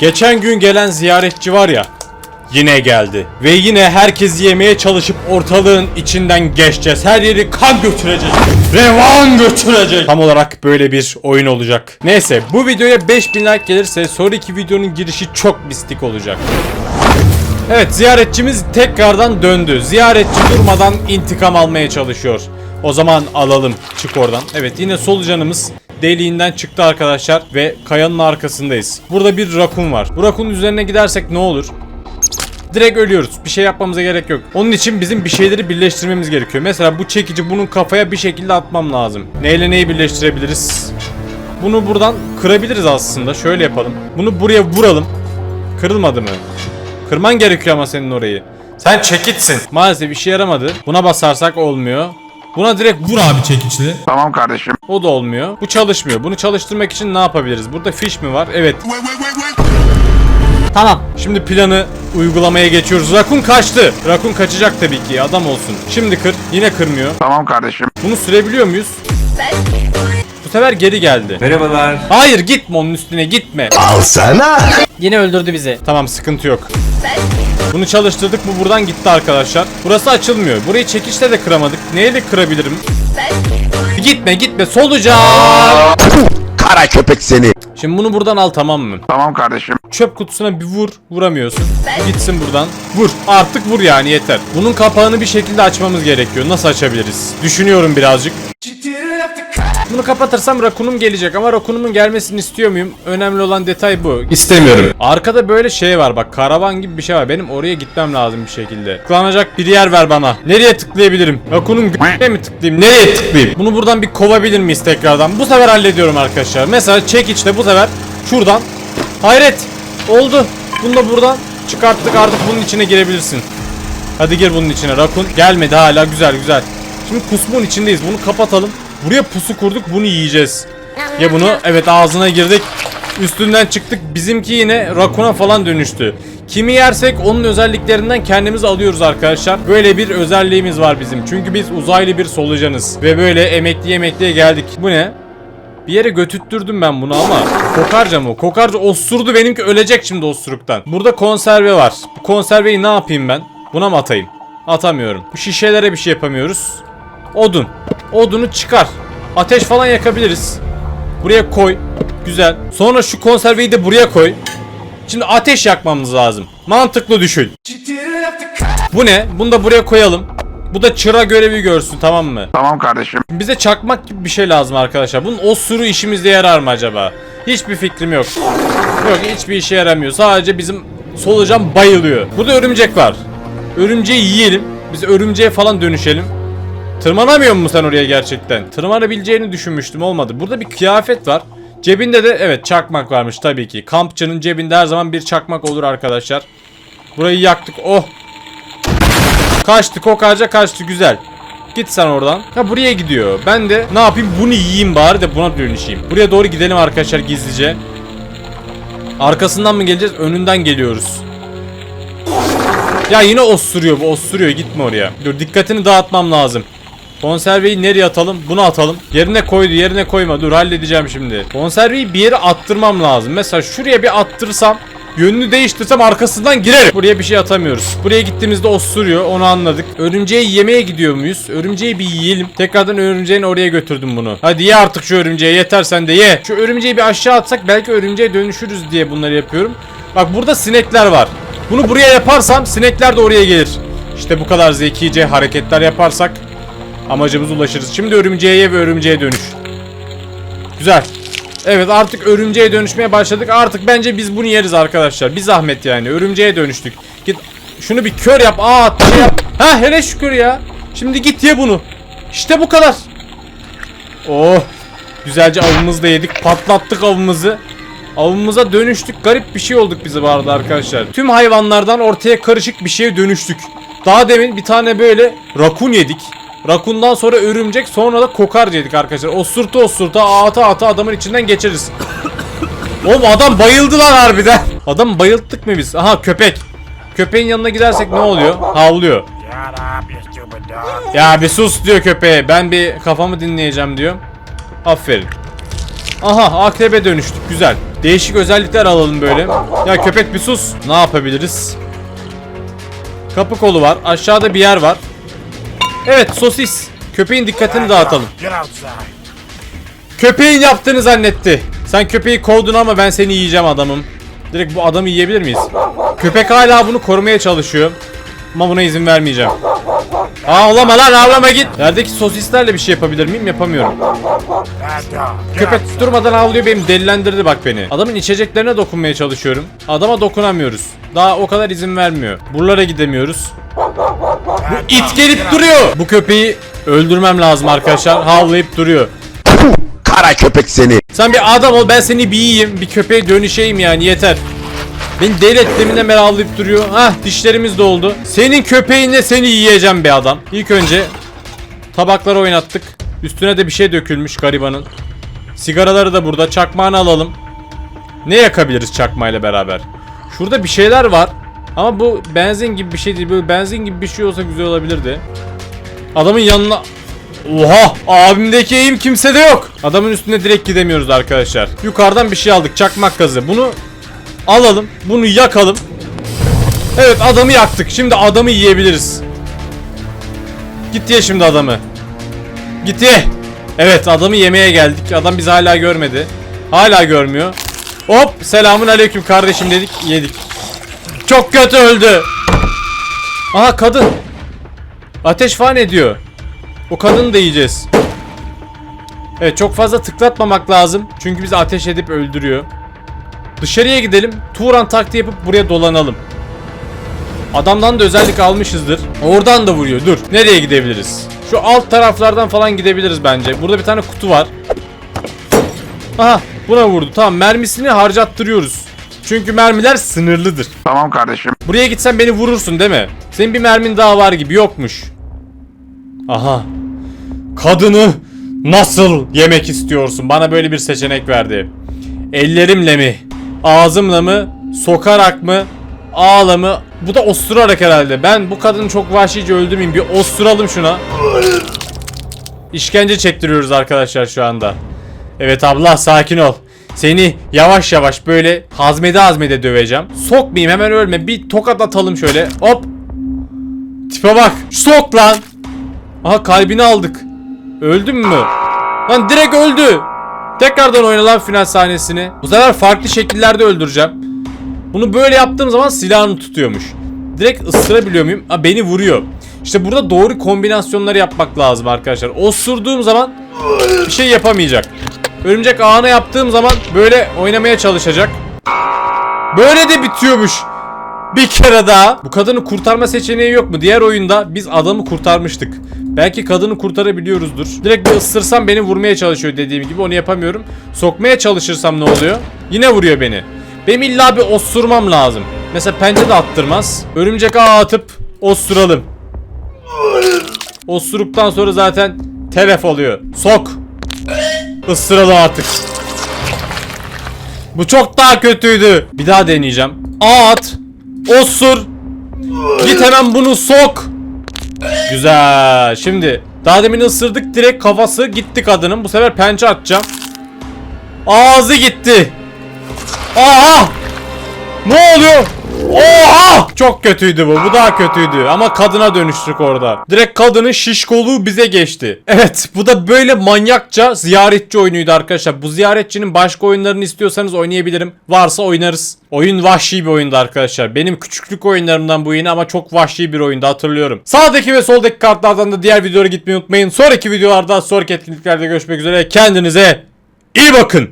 Geçen gün gelen ziyaretçi var ya yine geldi. Ve yine herkesi yemeye çalışıp ortalığın içinden geçeceğiz. Her yeri kan götürecek. Revan götürecek. Tam olarak böyle bir oyun olacak. Neyse bu videoya 5000 like gelirse sonraki videonun girişi çok mistik olacak. Evet ziyaretçimiz tekrardan döndü. Ziyaretçi durmadan intikam almaya çalışıyor. O zaman alalım. Çık oradan. Evet yine solucanımız deliğinden çıktı arkadaşlar ve kayanın arkasındayız. Burada bir rakun var. Bu rakunun üzerine gidersek ne olur? Direkt ölüyoruz. Bir şey yapmamıza gerek yok. Onun için bizim bir şeyleri birleştirmemiz gerekiyor. Mesela bu çekici bunun kafaya bir şekilde atmam lazım. Neyle neyi birleştirebiliriz? Bunu buradan kırabiliriz aslında. Şöyle yapalım. Bunu buraya vuralım. Kırılmadı mı? Kırman gerekiyor ama senin orayı. Sen çekitsin. Maalesef işe yaramadı. Buna basarsak olmuyor. Buna direkt vur abi çekiçli. Tamam kardeşim. O da olmuyor. Bu çalışmıyor. Bunu çalıştırmak için ne yapabiliriz? Burada fiş mi var? Evet. Tamam. Şimdi planı uygulamaya geçiyoruz. Rakun kaçtı. Rakun kaçacak tabii ki. Adam olsun. Şimdi kır. Yine kırmıyor. Tamam kardeşim. Bunu sürebiliyor muyuz? Bu sefer geri geldi. Merhabalar. Hayır gitme onun üstüne gitme. Yine öldürdü bizi. Tamam sıkıntı yok. Bunu çalıştırdık bu buradan gitti arkadaşlar. Burası açılmıyor. Burayı çekişle de kıramadık. Neyle kırabilirim? Gitme gitme solucan. Kara köpek seni. Şimdi bunu buradan al tamam mı? Tamam kardeşim. Çöp kutusuna bir vur. Vuramıyorsun. Gitsin buradan. Vur. Artık vur yani yeter. Bunun kapağını bir şekilde açmamız gerekiyor. Nasıl açabiliriz? Düşünüyorum birazcık. Bunu kapatırsam rakunum gelecek ama rakunumun gelmesini istiyor muyum? Önemli olan detay bu. İstemiyorum. Arkada böyle şey var bak karavan gibi bir şey var. Benim oraya gitmem lazım bir şekilde. Tıklanacak bir yer ver bana. Nereye tıklayabilirim? Rakunun g***ne mi tıklayayım? Nereye tıklayayım? Bunu buradan bir kovabilir miyiz tekrardan? Bu sefer hallediyorum arkadaşlar. Mesela çekiçle bu sefer şuradan. Hayret. Oldu. Bunu da buradan çıkarttık artık bunun içine girebilirsin. Hadi gir bunun içine. Rakun gelmedi hala güzel güzel. Şimdi kusmun içindeyiz. Bunu kapatalım. Buraya pusu kurduk. Bunu yiyeceğiz. Ya bunu evet ağzına girdik. Üstünden çıktık. Bizimki yine rakuna falan dönüştü. Kimi yersek onun özelliklerinden kendimiz alıyoruz arkadaşlar. Böyle bir özelliğimiz var bizim. Çünkü biz uzaylı bir solucanız. Ve böyle emekli emekliye geldik. Bu ne? Bir yere götüttürdüm ben bunu ama kokarca mı? Kokarca osurdu benimki ölecek şimdi osuruktan. Burada konserve var. Bu konserveyi ne yapayım ben? Buna mı atayım? Atamıyorum. Bu şişelere bir şey yapamıyoruz. Odun. Odunu çıkar. Ateş falan yakabiliriz. Buraya koy. Güzel. Sonra şu konserveyi de buraya koy. Şimdi ateş yakmamız lazım. Mantıklı düşün. Bu ne? Bunu da buraya koyalım. Bu da çıra görevi görsün tamam mı? Tamam kardeşim. Bize çakmak gibi bir şey lazım arkadaşlar. Bunun o suru işimizde yarar mı acaba? Hiçbir fikrim yok. Yok hiçbir işe yaramıyor. Sadece bizim solucan bayılıyor. Burada örümcek var. Örümceği yiyelim. Biz örümceğe falan dönüşelim. Tırmanamıyor musun sen oraya gerçekten? Tırmanabileceğini düşünmüştüm olmadı. Burada bir kıyafet var. Cebinde de evet çakmak varmış tabii ki. Kampçının cebinde her zaman bir çakmak olur arkadaşlar. Burayı yaktık. Oh. Kaçtı kokarca kaçtı güzel. Git sen oradan. Ha buraya gidiyor. Ben de ne yapayım bunu yiyeyim bari de buna dönüşeyim. Buraya doğru gidelim arkadaşlar gizlice. Arkasından mı geleceğiz? Önünden geliyoruz. Ya yine osuruyor bu osuruyor gitme oraya. Dur dikkatini dağıtmam lazım. Konserveyi nereye atalım? Bunu atalım. Yerine koydu yerine koyma. Dur halledeceğim şimdi. Konserveyi bir yere attırmam lazım. Mesela şuraya bir attırsam Yönünü değiştirsem arkasından girerim. Buraya bir şey atamıyoruz. Buraya gittiğimizde osuruyor onu anladık. Örümceği yemeye gidiyor muyuz? Örümceği bir yiyelim. Tekrardan örümceğin oraya götürdüm bunu. Hadi ye artık şu örümceği yeter sen de ye. Şu örümceği bir aşağı atsak belki örümceğe dönüşürüz diye bunları yapıyorum. Bak burada sinekler var. Bunu buraya yaparsam sinekler de oraya gelir. İşte bu kadar zekice hareketler yaparsak amacımıza ulaşırız. Şimdi örümceğe ve örümceğe dönüş. Güzel. Evet artık örümceğe dönüşmeye başladık. Artık bence biz bunu yeriz arkadaşlar. Bir zahmet yani. Örümceğe dönüştük. Git şunu bir kör yap. Aa şey yap. Ha hele şükür ya. Şimdi git ye bunu. İşte bu kadar. Oh. Güzelce avımızı da yedik. Patlattık avımızı. Avımıza dönüştük. Garip bir şey olduk bize bu arada arkadaşlar. Tüm hayvanlardan ortaya karışık bir şeye dönüştük. Daha demin bir tane böyle rakun yedik. Rakundan sonra örümcek sonra da kokarca yedik arkadaşlar. Osurta osurta ata ata adamın içinden geçeriz. Oğlum adam bayıldı lan harbiden. Adam bayılttık mı biz? Aha köpek. Köpeğin yanına gidersek ne oluyor? Havlıyor. Ya bir sus diyor köpeğe. Ben bir kafamı dinleyeceğim diyor. Aferin. Aha akrebe dönüştük güzel. Değişik özellikler alalım böyle. Ya köpek bir sus. Ne yapabiliriz? Kapı kolu var. Aşağıda bir yer var. Evet sosis. Köpeğin dikkatini dağıtalım. Köpeğin yaptığını zannetti. Sen köpeği kovdun ama ben seni yiyeceğim adamım. Direkt bu adamı yiyebilir miyiz? Köpek hala bunu korumaya çalışıyor. Ama buna izin vermeyeceğim. Ağlama lan ağlama git. Yerdeki sosislerle bir şey yapabilir miyim? Yapamıyorum. Köpek durmadan ağlıyor benim delilendirdi bak beni. Adamın içeceklerine dokunmaya çalışıyorum. Adama dokunamıyoruz. Daha o kadar izin vermiyor. Buralara gidemiyoruz. Bu it gelip duruyor. Bu köpeği öldürmem lazım arkadaşlar. Havlayıp duruyor. Kara köpek seni. Sen bir adam ol ben seni bir yiyeyim. Bir köpeğe dönüşeyim yani yeter. Beni deli et deminden beri avlayıp duruyor. Hah dişlerimiz doldu. Senin köpeğinle seni yiyeceğim be adam. İlk önce tabakları oynattık. Üstüne de bir şey dökülmüş garibanın. Sigaraları da burada. Çakmağını alalım. Ne yakabiliriz çakmayla beraber? Şurada bir şeyler var. Ama bu benzin gibi bir şey değil. Böyle benzin gibi bir şey olsa güzel olabilirdi. Adamın yanına... Oha! Abimdeki eğim kimsede yok. Adamın üstüne direkt gidemiyoruz arkadaşlar. Yukarıdan bir şey aldık. Çakmak gazı. Bunu alalım. Bunu yakalım. Evet adamı yaktık. Şimdi adamı yiyebiliriz. Git ye şimdi adamı. Git ye. Evet adamı yemeye geldik. Adam bizi hala görmedi. Hala görmüyor. Hop selamun aleyküm kardeşim dedik yedik. Çok kötü öldü. Aha kadın. Ateş falan ediyor. O kadını da yiyeceğiz. Evet çok fazla tıklatmamak lazım. Çünkü bizi ateş edip öldürüyor. Dışarıya gidelim. Turan taktiği yapıp buraya dolanalım. Adamdan da özellik almışızdır. Oradan da vuruyor. Dur. Nereye gidebiliriz? Şu alt taraflardan falan gidebiliriz bence. Burada bir tane kutu var. Aha buna vurdu. Tamam mermisini harcattırıyoruz. Çünkü mermiler sınırlıdır. Tamam kardeşim. Buraya gitsen beni vurursun değil mi? Senin bir mermin daha var gibi yokmuş. Aha. Kadını nasıl yemek istiyorsun? Bana böyle bir seçenek verdi. Ellerimle mi? Ağzımla mı? Sokarak mı? Ağla mı? Bu da osturarak herhalde. Ben bu kadını çok vahşice öldürmeyeyim. Bir osturalım şuna. İşkence çektiriyoruz arkadaşlar şu anda. Evet abla sakin ol. Seni yavaş yavaş böyle hazmede hazmede döveceğim. Sokmayayım hemen ölme. Bir tokat atalım şöyle. Hop. Tipe bak. Sok lan. Aha kalbini aldık. Öldün mü? Lan direkt öldü. Tekrardan oyna lan final sahnesini. Bu sefer farklı şekillerde öldüreceğim. Bunu böyle yaptığım zaman silahını tutuyormuş. Direkt ısırabiliyor muyum? Aa, beni vuruyor. İşte burada doğru kombinasyonları yapmak lazım arkadaşlar. Osurduğum zaman bir şey yapamayacak. Örümcek ağına yaptığım zaman böyle oynamaya çalışacak. Böyle de bitiyormuş. Bir kere daha. Bu kadını kurtarma seçeneği yok mu? Diğer oyunda biz adamı kurtarmıştık. Belki kadını kurtarabiliyoruzdur. Direkt bir ısırsam beni vurmaya çalışıyor dediğim gibi onu yapamıyorum. Sokmaya çalışırsam ne oluyor? Yine vuruyor beni. Benim illa bir osurmam lazım. Mesela pençe de attırmaz. Örümcek ağı atıp osuralım. Osuruktan sonra zaten telef oluyor. Sok. Isıralım artık. Bu çok daha kötüydü. Bir daha deneyeceğim. At. Osur. Git hemen bunu sok. Güzel. Şimdi daha demin ısırdık direkt kafası gitti kadının. Bu sefer pençe atacağım. Ağzı gitti. Aha! Ne oluyor? Oha! Çok kötüydü bu. Bu daha kötüydü. Ama kadına dönüştük orada. Direkt kadının şişkoluğu bize geçti. Evet. Bu da böyle manyakça ziyaretçi oyunuydu arkadaşlar. Bu ziyaretçinin başka oyunlarını istiyorsanız oynayabilirim. Varsa oynarız. Oyun vahşi bir oyundu arkadaşlar. Benim küçüklük oyunlarımdan bu yine ama çok vahşi bir oyundu hatırlıyorum. Sağdaki ve soldaki kartlardan da diğer videolara gitmeyi unutmayın. Sonraki videolarda sonraki etkinliklerde görüşmek üzere. Kendinize iyi bakın.